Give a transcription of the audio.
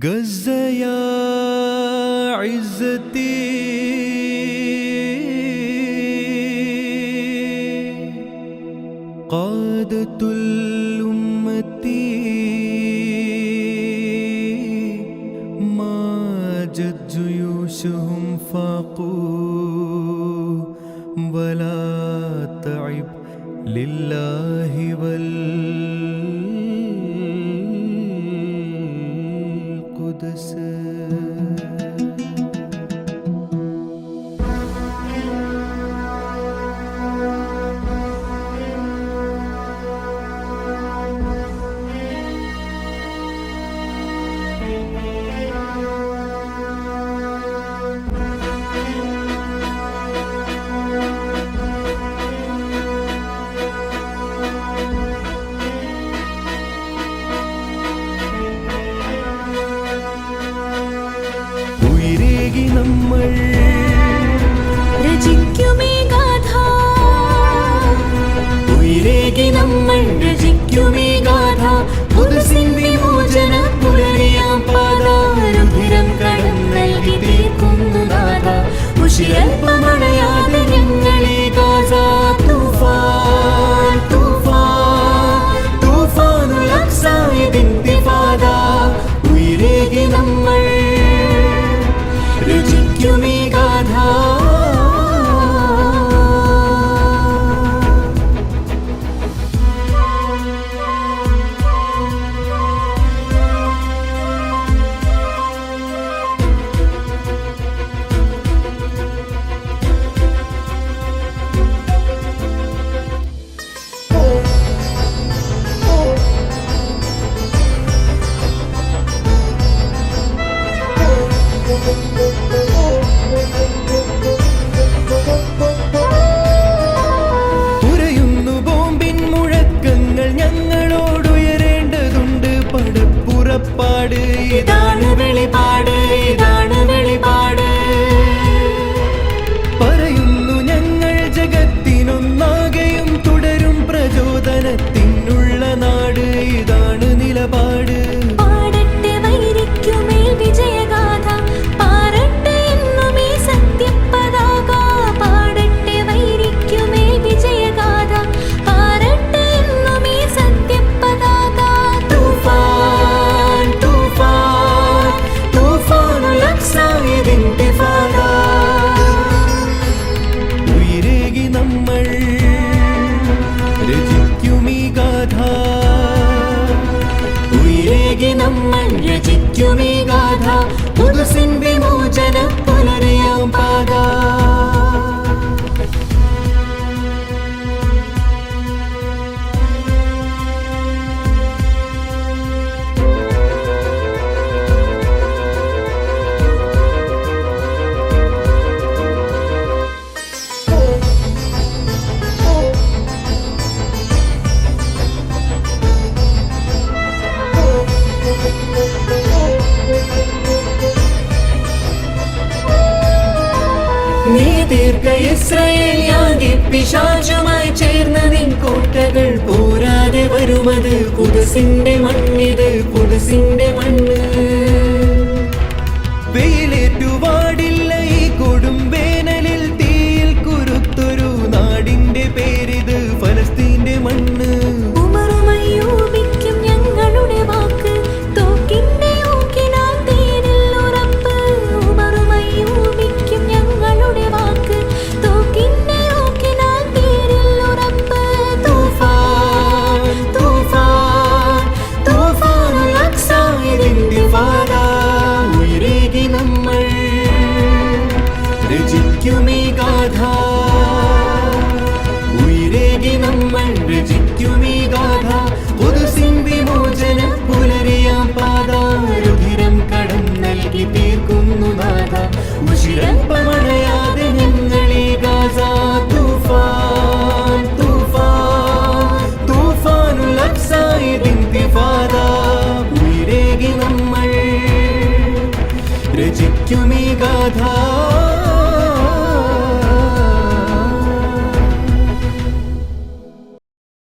غزة يا عزتي. قادة الأمة ماجت جيوشهم فاقوا. ولا تعب لله notices. ഉയരേകി നമ്മൾ Música നമ്മൾ നീ ദീർഘ ഇസ്രയേൽ യാഗി പിശാചുമായി ചേർന്ന നിൻ കോട്ടകൾ പോരാതെ വരുമത് കുതിസിന്റെ മണ്ണിത് കുതിസിന്റെ മണ്ണ്. വെയിലേറ്റുപാടില്ല രചിക്കുമീ ഗാഥ ഉയരേകി നമ്മൾ രചിക്കുമീ ഗാഥ പുതുസിൻ വിമോചന പുലരിയാം പാത. രുധിരം കടം നൽകി തീർക്കുന്നു നാഥ. ഉശിരപ്പമണയാതെ ഞങ്ങളീ ഗാസ. തൂഫാൻ തൂഫാൻ തൂഫാനുൽ അക്സായതിന്തിഫാദ ഉയരേകി നമ്മൾ രചിക്കുമീ ഗാഥ